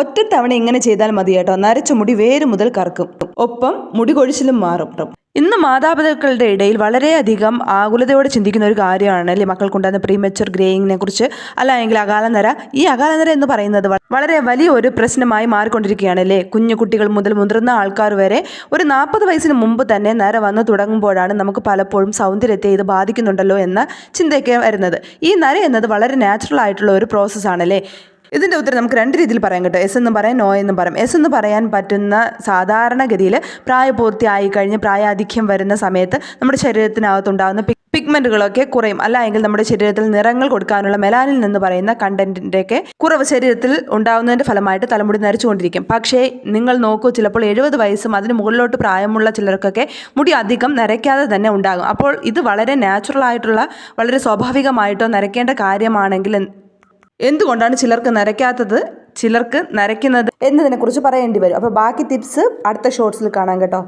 ഒറ്റത്തവണ ഇങ്ങനെ ചെയ്താൽ മതി കേട്ടോ. നരച്ച മുടി വേര് മുതൽ കറക്കും. ഒപ്പം മുടി കൊഴിച്ചിലും മാറും. ഇന്ന് മാതാപിതാക്കളുടെ ഇടയിൽ വളരെയധികം ആകുലതയോടെ ചിന്തിക്കുന്ന ഒരു കാര്യമാണ് അല്ലേ? മക്കൾക്കുണ്ടാകുന്ന പ്രീമച്ചുർ ഗ്രേയിങ്ങിനെ കുറിച്ച് അല്ല എങ്കിൽ അകാലനര. ഈ അകാലനര എന്ന് പറയുന്നത് വളരെ വലിയ ഒരു പ്രശ്നമായി മാറിക്കൊണ്ടിരിക്കുകയാണ് അല്ലേ? കുഞ്ഞു കുട്ടികൾ മുതൽ മുതിർന്ന ആൾക്കാർ വരെ ഒരു നാൽപ്പത് വയസ്സിന് മുമ്പ് തന്നെ നര വന്ന് തുടങ്ങുമ്പോഴാണ് നമുക്ക് പലപ്പോഴും സൗന്ദര്യത്തെ ഇത് ബാധിക്കുന്നുണ്ടല്ലോ എന്ന ചിന്തയൊക്കെ വരുന്നത്. ഈ നര എന്നത് വളരെ നാച്ചുറൽ ആയിട്ടുള്ള ഒരു പ്രോസസ്സാണല്ലേ ഇതിന്റെ ഉത്തരം നമുക്ക് രണ്ട് രീതിയിൽ പറയാൻ കേട്ടോ. എസ് എന്ന് പറയാം നോ എന്നും പറയാം. എസ് എന്ന് പറയാൻ പറ്റുന്ന സാധാരണഗതിയിൽ പ്രായപൂർത്തിയായി കഴിഞ്ഞ് പ്രായാധിക്യം വരുന്ന സമയത്ത് നമ്മുടെ ശരീരത്തിനകത്തുണ്ടാകുന്ന പിഗ് പിഗ്മെന്റുകളൊക്കെ കുറയും. അല്ല എങ്കിൽ നമ്മുടെ ശരീരത്തിൽ നിറങ്ങൾ കൊടുക്കാനുള്ള മെലാനിൽ നിന്ന് പറയുന്ന കണ്ടന്റിന്റെയൊക്കെ കുറവ് ശരീരത്തിൽ ഉണ്ടാകുന്നതിന്റെ ഫലമായിട്ട് തലമുടി നരച്ചുകൊണ്ടിരിക്കും. പക്ഷേ നിങ്ങൾ നോക്കൂ ചിലപ്പോൾ എഴുപത് വയസ്സും അതിന് മുകളിലോട്ട് പ്രായമുള്ള ചിലർക്കൊക്കെ മുടി അധികം നരയ്ക്കാതെ തന്നെ ഉണ്ടാകും. അപ്പോൾ ഇത് വളരെ നാച്ചുറൽ ആയിട്ടുള്ള വളരെ സ്വാഭാവികമായിട്ടോ നരയ്ക്കേണ്ട കാര്യമാണെങ്കിൽ എന്തുകൊണ്ടാണ് ചിലർക്ക് നരയ്ക്കാത്തത്? ചിലർക്ക് നരയ്ക്കുന്നത് എന്നതിനെക്കുറിച്ച് പറയേണ്ടി വരും. അപ്പോൾ ബാക്കി ടിപ്സ് അടുത്ത ഷോർട്സിൽ കാണാം കേട്ടോ.